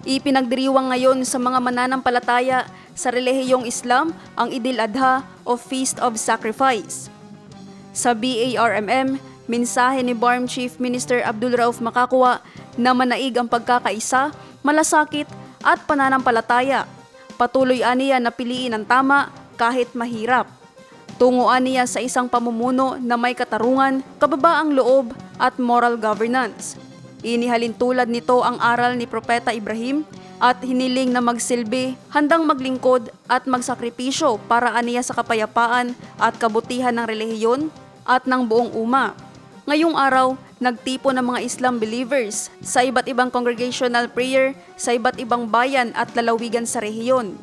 Ipinagdiriwang ngayon sa mga mananampalataya sa relihiyong Islam ang Idil Adha o Feast of Sacrifice. Sa BARMM, mensahe ni BARM Chief Minister Abdul Rauf Makakwa na manaig ang pagkakaisa, malasakit at pananampalataya. Patuloy aniya na piliin ang tama kahit mahirap. Tunguan niya sa isang pamumuno na may katarungan, kababaang loob at moral governance. Inihalin tulad nito ang aral ni Propeta Ibrahim at hiniling na magsilbi, handang maglingkod at magsakripisyo para aniya sa kapayapaan at kabutihan ng relihiyon at ng buong umma. Ngayong araw, nagtipo ng mga Islam believers sa iba't ibang congregational prayer sa iba't ibang bayan at lalawigan sa rehiyon.